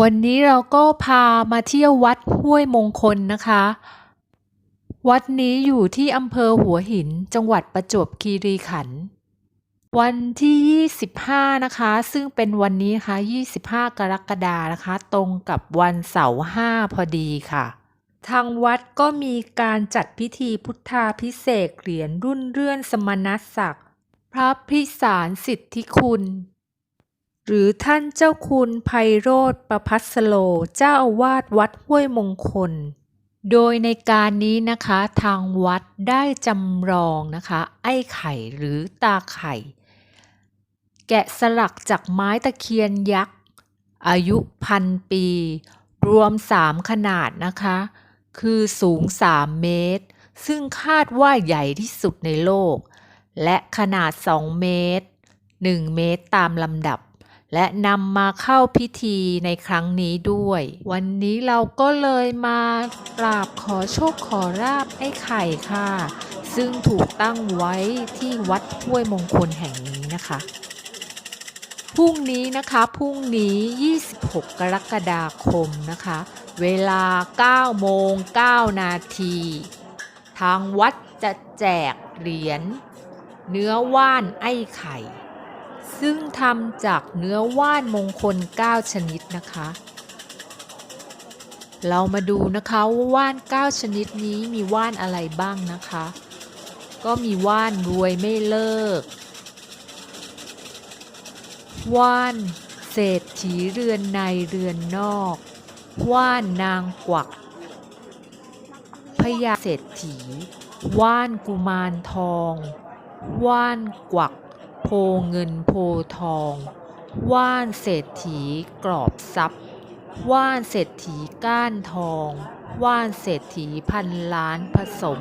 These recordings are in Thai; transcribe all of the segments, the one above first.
วันนี้เราก็พามาเที่ยววัดห้วยมงคลนะคะ วัดนี้อยู่ที่อำเภอหัวหินจังหวัดประจวบคีรีขันธ์วันที่ 25 นะคะ ซึ่งเป็นวันนี้นะคะ 25 กรกฎานะคะ ตรงกับวันเสาร์5พอดีค่ะ ทางวัดก็มีการจัดพิธีพุทธาพิเศษเหรียญรุ่นเรื่อนสมณศักดิ์ พระพิสารสิทธิคุณ หรือท่านเจ้าคุณไพโรธประพัสโลเจ้าอาวาสวัดห้วยมงคล โดยในการนี้นะคะทางวัดได้จำลองนะคะ ไอ้ไข่หรือตาไข่ แกะสลักจากไม้ตะเคียนยักษ์ อายุพันปี รวมสามขนาดนะคะ คือสูง 3 เมตร ซึ่งคาดว่าใหญ่ที่สุดในโลก และขนาด 2 เมตร 1 เมตรตามลำดับ และนำมาเข้าพิธีในครั้งนี้ด้วย วันนี้เราก็เลยมากราบขอโชคขอราบไอ้ไข่ค่ะ ซึ่งถูกตั้งไว้ที่วัดห้วยมงคลแห่งนี้นะคะพรุ่งนี้นะคะพรุ่งนี้ 26 กรกฎาคมนะคะ เวลา 9 โมง 9 นาที ทางวัดจะแจกเหรียญเนื้อว่านไอ้ไข่ ซึ่งทำจากเนื้อว่านมงคล 9 ชนิดนะคะ เรามาดูนะคะว่าว่าน 9 ชนิดนี้มีว่านอะไรบ้างนะคะ ก็มีว่านรวยไม่เลิก ว่านเศรษฐีเรือนในเรือนนอก ว่านนางกวักพญาเศรษฐี ว่านกุมารทอง ว่านกวัก โพเงินโพทอง ว่านเศรษฐีกรอบทรัพย์ ว่านเศรษฐีก้านทอง ว่านเศรษฐีพันล้านผสม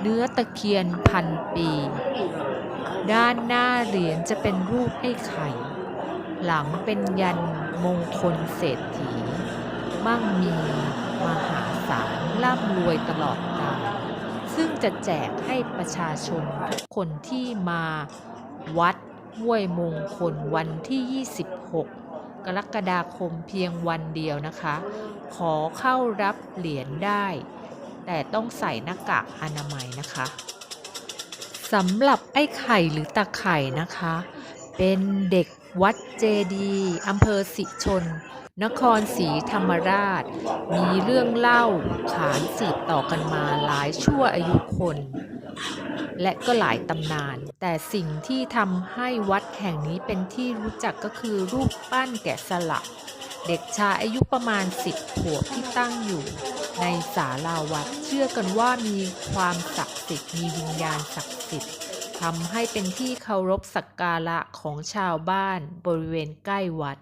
เนื้อตะเคียนพันปี ด้านหน้าเหรียญจะเป็นรูปไอ้ไข่ หลังเป็นยันมงคลเศรษฐี มั่งมีมหาศาลร่ำรวยตลอดกาลซึ่งจะแจกให้ประชาชนทุกคนที่มา วัดห้วยมงคลวันที่ 26 กรกฎาคมเพียงวันเดียวนะคะ ขอเข้ารับเหรียญได้ แต่ต้องใส่หน้ากากอนามัยนะคะสำหรับไอ้ไข่หรือตาไข่นะคะ เป็นเด็กวัดเจดีอำเภอสิชน นครศรีธรรมราช มีเรื่องเล่าขานสืบต่อกันมาหลายชั่วอายุคน และก็หลายตำนาน แต่สิ่งที่ทำให้วัดแห่งนี้เป็นที่รู้จักก็คือรูปปั้นแกะสลัก เด็กชายอายุประมาณ10ขวบที่ตั้งอยู่ ในศาลาวัดเชื่อกันว่ามีความศักดิ์สิทธิ์มีวิญญาณศักดิ์สิทธิ์ทำให้เป็นที่เคารพสักการะของชาวบ้านบริเวณใกล้วัด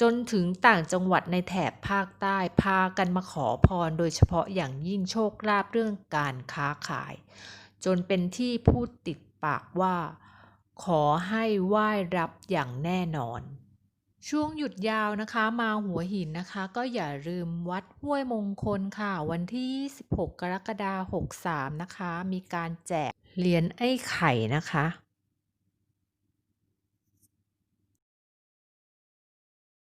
จนถึงต่างจังหวัดในแถบภาคใต้พากันมาขอพรโดยเฉพาะอย่างยิ่งโชคลาภเรื่องการค้าขาย จนเป็นที่พูดติดปากว่า ขอให้ไหว้รับอย่างแน่นอน ช่วงหยุดยาวนะคะ มาหัวหินนะคะ ก็อย่าลืมวัดห้วยมงคลค่ะ วันที่26กรกฎาคม 63 นะคะ มีการแจกเหรียญไอ้ไข่นะคะ